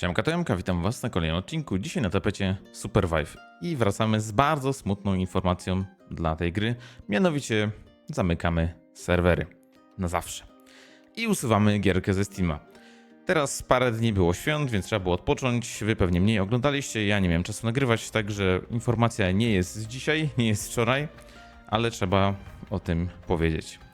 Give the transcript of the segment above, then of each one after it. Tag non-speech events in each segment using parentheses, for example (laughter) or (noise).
Siemka to Jamka, witam was na kolejnym odcinku. Dzisiaj na tapecie Supervive i wracamy z bardzo smutną informacją dla tej gry. Mianowicie zamykamy serwery na zawsze i usuwamy gierkę ze Steama. Teraz parę dni było świąt, więc trzeba było odpocząć. Wy pewnie mniej oglądaliście, ja nie miałem czasu nagrywać, także informacja nie jest z dzisiaj, nie jest wczoraj, ale trzeba o tym powiedzieć.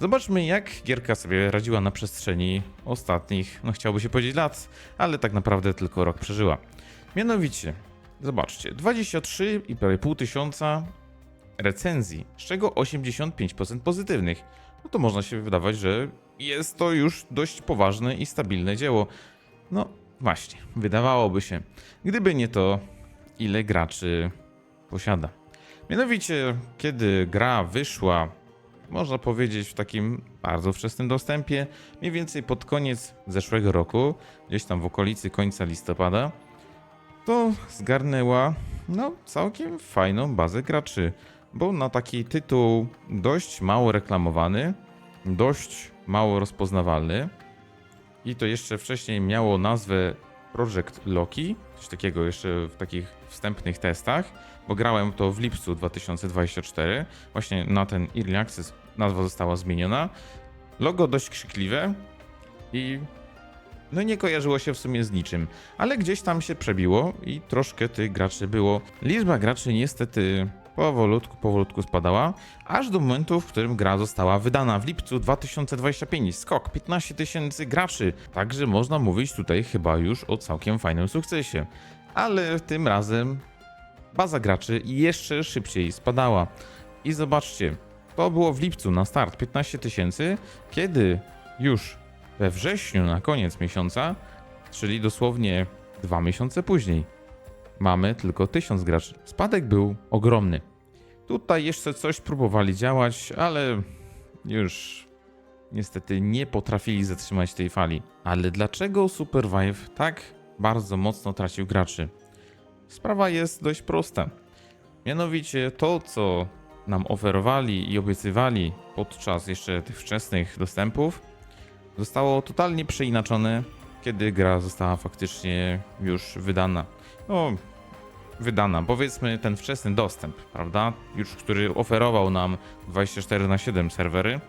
Zobaczmy, jak gierka sobie radziła na przestrzeni ostatnich, no chciałoby się powiedzieć lat, ale tak naprawdę tylko rok przeżyła. Mianowicie, zobaczcie, 23,5 tysiąca recenzji, z czego 85% pozytywnych. No to można się wydawać, że jest to już dość poważne i stabilne dzieło. No właśnie, wydawałoby się, gdyby nie to, ile graczy posiada. Mianowicie, kiedy gra wyszła można powiedzieć, w takim bardzo wczesnym dostępie, mniej więcej pod koniec zeszłego roku, gdzieś tam w okolicy końca listopada, to zgarnęła no, całkiem fajną bazę graczy, bo na taki tytuł dość mało reklamowany, dość mało rozpoznawalny i to jeszcze wcześniej miało nazwę Project Loki, coś takiego jeszcze w takich wstępnych testach, bo grałem to w lipcu 2024, właśnie na ten Early Access nazwa została zmieniona. Logo dość krzykliwe i no nie kojarzyło się w sumie z niczym, ale gdzieś tam się przebiło i troszkę tych graczy było. Liczba graczy niestety powolutku, powolutku spadała, aż do momentu, w którym gra została wydana w lipcu 2025. Skok 15 tysięcy graczy, także można mówić tutaj chyba już o całkiem fajnym sukcesie. Ale tym razem baza graczy jeszcze szybciej spadała. I zobaczcie, to było w lipcu na start 15 tysięcy, kiedy już we wrześniu na koniec miesiąca, czyli dosłownie dwa miesiące później, mamy tylko 1000 graczy. Spadek był ogromny. Tutaj jeszcze coś próbowali działać, ale już niestety nie potrafili zatrzymać tej fali. Ale dlaczego Supervive tak bardzo mocno tracił graczy? Sprawa jest dość prosta. Mianowicie to, co nam oferowali i obiecywali podczas jeszcze tych wczesnych dostępów, zostało totalnie przeinaczone, kiedy gra została faktycznie już wydana. No, wydana, powiedzmy ten wczesny dostęp, prawda? Już który oferował nam 24 na 7 serwery,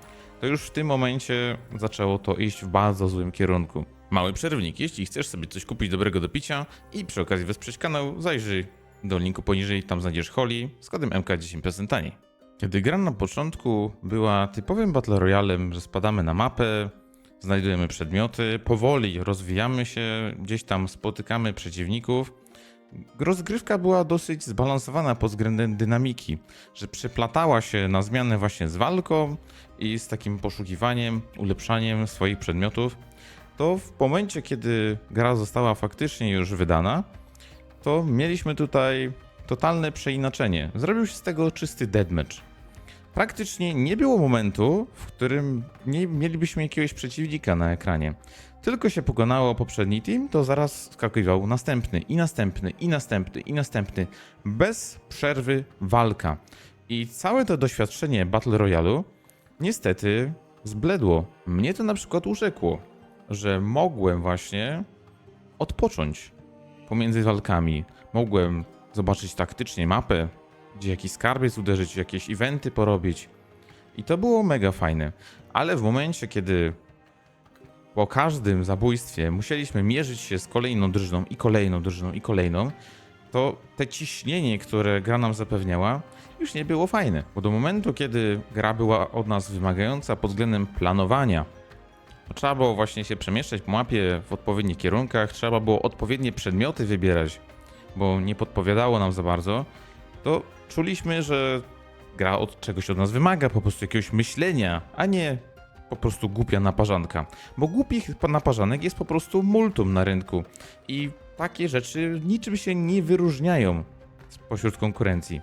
to już w tym momencie zaczęło to iść w bardzo złym kierunku. Mały przerwnik, jeśli chcesz sobie coś kupić dobrego do picia i przy okazji wesprzeć kanał, zajrzyj do linku poniżej, tam znajdziesz Holly z kodem MK 10% taniej. Kiedy gra na początku była typowym Battle Royalem, że spadamy na mapę, znajdujemy przedmioty, powoli rozwijamy się, gdzieś tam spotykamy przeciwników. Rozgrywka była dosyć zbalansowana pod względem dynamiki, że przeplatała się na zmianę właśnie z walką i z takim poszukiwaniem, ulepszaniem swoich przedmiotów. To w momencie, kiedy gra została faktycznie już wydana, to mieliśmy tutaj totalne przeinaczenie. Zrobił się z tego czysty deathmatch. Praktycznie nie było momentu, w którym nie mielibyśmy jakiegoś przeciwnika na ekranie. Tylko się pokonało poprzedni team, to zaraz skakiwał następny i następny i następny i następny. Bez przerwy walka. I całe to doświadczenie Battle Royale niestety zbledło. Mnie to na przykład urzekło, że mogłem właśnie odpocząć pomiędzy walkami. Mogłem zobaczyć taktycznie mapę, gdzie jakiś skarbiec uderzyć, jakieś eventy porobić. I to było mega fajne. Ale w momencie, kiedy po każdym zabójstwie musieliśmy mierzyć się z kolejną drużyną i kolejną drużyną i kolejną, to te ciśnienie, które gra nam zapewniała, już nie było fajne. Bo do momentu, kiedy gra była od nas wymagająca pod względem planowania, trzeba było właśnie się przemieszczać po mapie w odpowiednich kierunkach, trzeba było odpowiednie przedmioty wybierać, bo nie podpowiadało nam za bardzo, to czuliśmy, że gra od czegoś od nas wymaga, po prostu jakiegoś myślenia, a nie po prostu głupia naparzanka. Bo głupich naparzanek jest po prostu multum na rynku i takie rzeczy niczym się nie wyróżniają spośród konkurencji.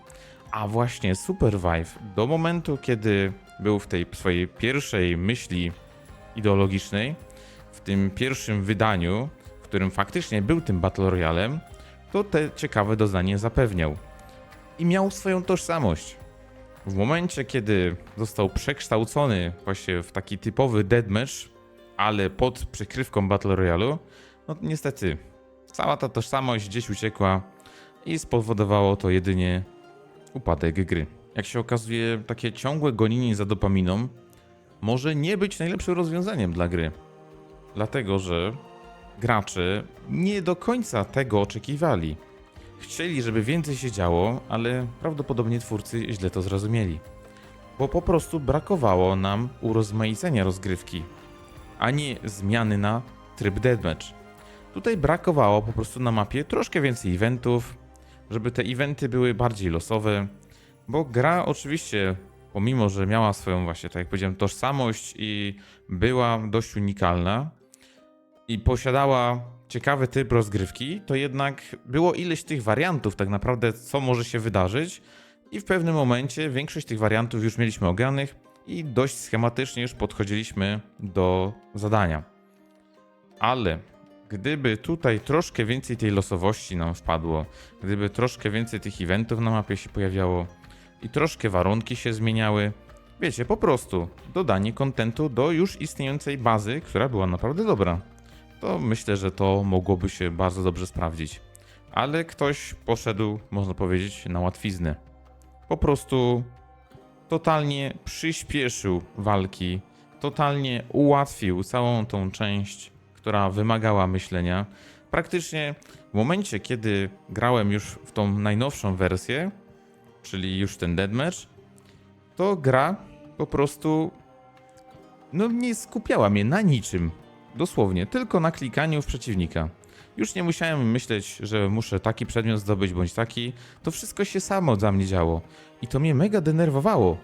A właśnie Supervive do momentu, kiedy był w tej swojej pierwszej myśli ideologicznej, w tym pierwszym wydaniu, w którym faktycznie był tym Battle Royalem, to te ciekawe doznanie zapewniał i miał swoją tożsamość. W momencie, kiedy został przekształcony właśnie w taki typowy deathmatch, ale pod przykrywką Battle Royale, no niestety Cała ta tożsamość gdzieś uciekła i spowodowało to jedynie upadek gry. Jak się okazuje, takie ciągłe gonienie za dopaminą może nie być najlepszym rozwiązaniem dla gry. Dlatego, że gracze nie do końca tego oczekiwali. Chcieli, żeby więcej się działo, ale prawdopodobnie twórcy źle to zrozumieli. Bo po prostu brakowało nam urozmaicenia rozgrywki, a nie zmiany na tryb deathmatch. Tutaj brakowało po prostu na mapie troszkę więcej eventów, żeby te eventy były bardziej losowe, bo gra oczywiście, pomimo że miała swoją właśnie, tak jak powiedziałem, tożsamość i była dość unikalna i posiadała ciekawy typ rozgrywki, to jednak było ileś tych wariantów tak naprawdę, co może się wydarzyć i w pewnym momencie większość tych wariantów już mieliśmy ogranych i dość schematycznie już podchodziliśmy do zadania. Ale gdyby tutaj troszkę więcej tej losowości nam wpadło, gdyby troszkę więcej tych eventów na mapie się pojawiało i troszkę warunki się zmieniały, wiecie, po prostu dodanie kontentu do już istniejącej bazy, która była naprawdę dobra, to myślę, że to mogłoby się bardzo dobrze sprawdzić. Ale ktoś poszedł, można powiedzieć, na łatwiznę. Po prostu totalnie przyspieszył walki, totalnie ułatwił całą tą część, która wymagała myślenia. Praktycznie w momencie, kiedy grałem już w tą najnowszą wersję, czyli już ten deathmatch, to gra po prostu no nie skupiała mnie na niczym. Dosłownie, tylko na klikaniu w przeciwnika. Już nie musiałem myśleć, że muszę taki przedmiot zdobyć bądź taki. To wszystko się samo za mnie działo. I to mnie mega denerwowało.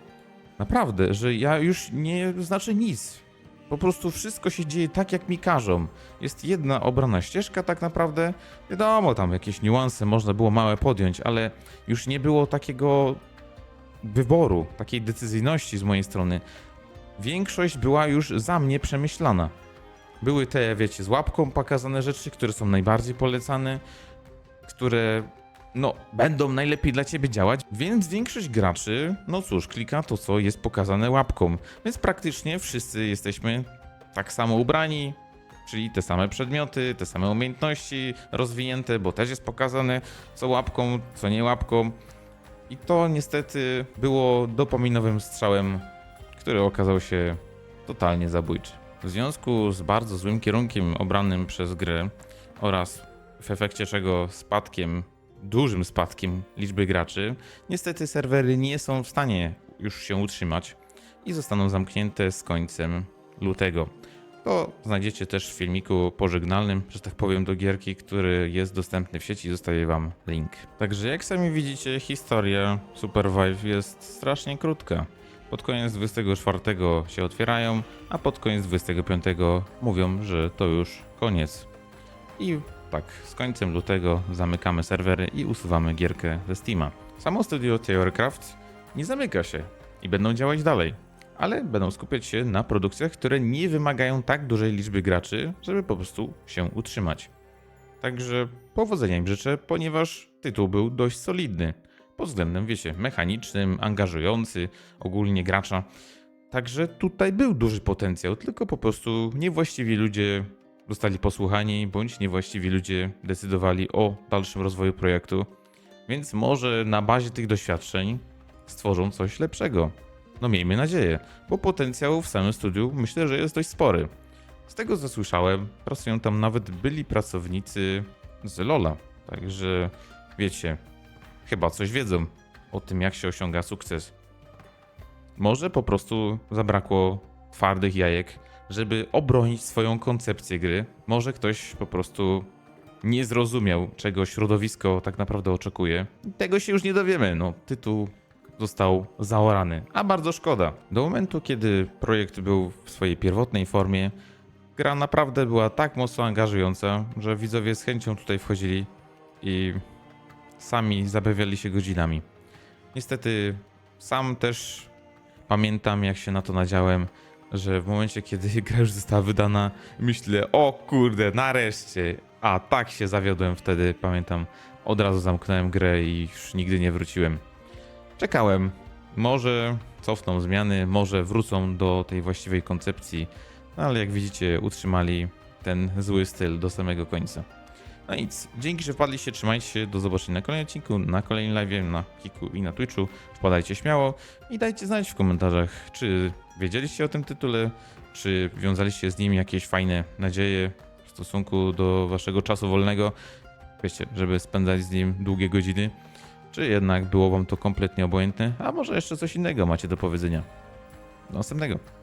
Naprawdę, że ja już nie znaczę nic. Po prostu wszystko się dzieje tak, jak mi każą. Jest jedna obrana ścieżka, tak naprawdę. Wiadomo, tam jakieś niuanse można było małe podjąć, ale już nie było takiego wyboru, takiej decyzyjności z mojej strony. Większość była już za mnie przemyślana. Były te, wiecie, z łapką pokazane rzeczy, które są najbardziej polecane, które, no, będą najlepiej dla ciebie działać, więc większość graczy, no cóż, klika to, co jest pokazane łapką. Więc praktycznie wszyscy jesteśmy tak samo ubrani, czyli te same przedmioty, te same umiejętności rozwinięte, bo też jest pokazane, co łapką, co nie łapką. I to niestety było dopaminowym strzałem, który okazał się totalnie zabójczy. W związku z bardzo złym kierunkiem obranym przez grę oraz w efekcie czego spadkiem, dużym spadkiem liczby graczy, niestety serwery nie są w stanie już się utrzymać i zostaną zamknięte z końcem lutego. To znajdziecie też w filmiku pożegnalnym, że tak powiem, do gierki, który jest dostępny w sieci. Zostawię wam link. Także jak sami widzicie, historia Supervive jest strasznie krótka. Pod koniec 24 się otwierają, a pod koniec 25 mówią, że to już koniec. I tak, z końcem lutego zamykamy serwery i usuwamy gierkę ze Steama. Samo studio Theorycraft nie zamyka się i będą działać dalej, ale będą skupiać się na produkcjach, które nie wymagają tak dużej liczby graczy, żeby po prostu się utrzymać. Także powodzenia im życzę, ponieważ tytuł był dość solidny pod względem, wiecie, mechanicznym, angażujący ogólnie gracza. Także tutaj był duży potencjał, tylko po prostu niewłaściwi ludzie zostali posłuchani, bądź niewłaściwi ludzie decydowali o dalszym rozwoju projektu. Więc może na bazie tych doświadczeń stworzą coś lepszego. No miejmy nadzieję, bo potencjał w samym studiu myślę, że jest dość spory. Z tego co słyszałem, pracują tam nawet byli pracownicy z Lola. Także wiecie, chyba coś wiedzą o tym, jak się osiąga sukces. Może po prostu zabrakło twardych jajek, żeby obronić swoją koncepcję gry. Może ktoś po prostu nie zrozumiał, czego środowisko tak naprawdę oczekuje. Tego się już nie dowiemy. No, tytuł został zaorany, a bardzo szkoda. Do momentu, kiedy projekt był w swojej pierwotnej formie, gra naprawdę była tak mocno angażująca, że widzowie z chęcią tutaj wchodzili i sami zabawiali się godzinami. Niestety sam też pamiętam, jak się na to nadziałem, że w momencie, kiedy (laughs) gra już została wydana, myślę, o kurde, nareszcie. A tak się zawiodłem wtedy, pamiętam. Od razu zamknąłem grę i już nigdy nie wróciłem. Czekałem. Może cofną zmiany, może wrócą do tej właściwej koncepcji, no ale jak widzicie, utrzymali ten zły styl do samego końca. No nic, dzięki, że wpadliście, trzymajcie się, do zobaczenia na kolejnym odcinku, na kolejnym live, na Kiku i na Twitchu. Wpadajcie śmiało i dajcie znać w komentarzach, czy wiedzieliście o tym tytule, czy wiązaliście z nim jakieś fajne nadzieje w stosunku do waszego czasu wolnego, wiecie, żeby spędzać z nim długie godziny, czy jednak było wam to kompletnie obojętne, a może jeszcze coś innego macie do powiedzenia. Do następnego.